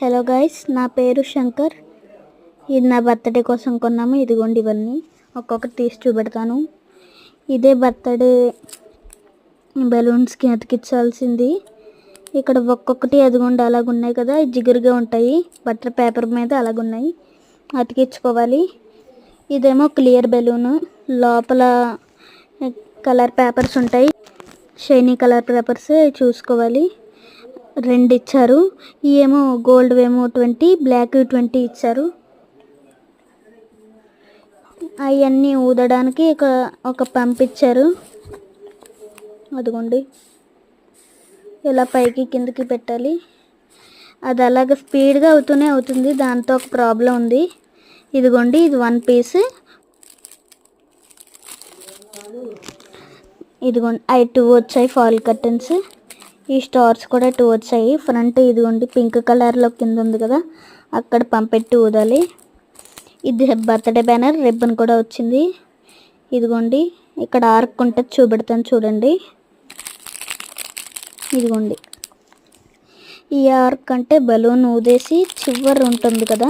Hello guys నా పేరు శంకర్. ఇది నా బర్త్డే కోసం కొన్నాము. ఇదిగోండి ఇవన్నీ. ఒక్కొక్కటి తీసి చూపెడతాను. ఇదే బర్త్డే బెలూన్స్కి అతికించాల్సింది. ఇక్కడ ఒక్కొక్కటి అదిగోండి అలాగ ఉన్నాయి కదా జిగురుగా ఉంటాయి. బట్టర్ పేపర్ మీద అలాగ ఉన్నాయి అతికించుకోవాలి. ఇదేమో క్లియర్ బెలూన్ లోపల eh, కలర్ పేపర్స్ ఉంటాయి. షైనీ కలర్ పేపర్స్ చూసుకోవాలి. రెండు ఇచ్చారు ఏమో గోల్డ్ ఏమో ట్వంటీ బ్లాక్ ట్వంటీ ఇచ్చారు. అవన్నీ ఊదడానికి ఒక ఒక పంప్ ఇచ్చారు. అదిగోండి. ఇలా పైకి కిందకి పెట్టాలి. అది అలాగ స్పీడ్గా అవుతూనే అవుతుంది. దాంతో ఒక ప్రాబ్లం ఉంది. ఇదిగోండి ఇది వన్ పీస్ ఇదిగోండి అవి టూ వచ్చాయి ఫాల్ కర్టన్స్ ఈ స్టార్స్ కూడా టూ వచ్చాయి ఫ్రంట్ ఇదిగోండి పింక్ కలర్లో కింద ఉంది కదా అక్కడ పంపెట్టి ఊదాలి. ఇది బర్త్డే బ్యానర్ రిబ్బన్ కూడా వచ్చింది. ఇదిగోండి ఇక్కడ ఆర్క్ ఉంటుంది చూపెడతాను చూడండి. ఇదిగోండి. ఈ ఆర్క్ అంటే బలూన్ ఊదేసి చివరి ఉంటుంది కదా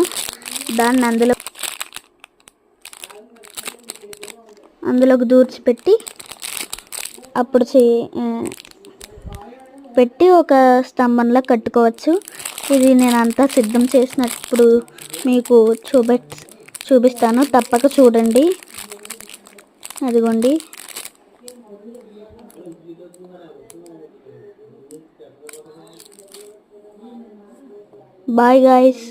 దాన్ని అందులో అందులోకి దూర్చిపెట్టి అప్పుడు చే పెట్టి ఒక స్తంభంలో కట్టుకోవచ్చు. ఇది నేను అంతా సిద్ధం చేసినప్పుడు మీకు చూపె చూపిస్తాను. తప్పక చూడండి. అదిగోండి. Bye guys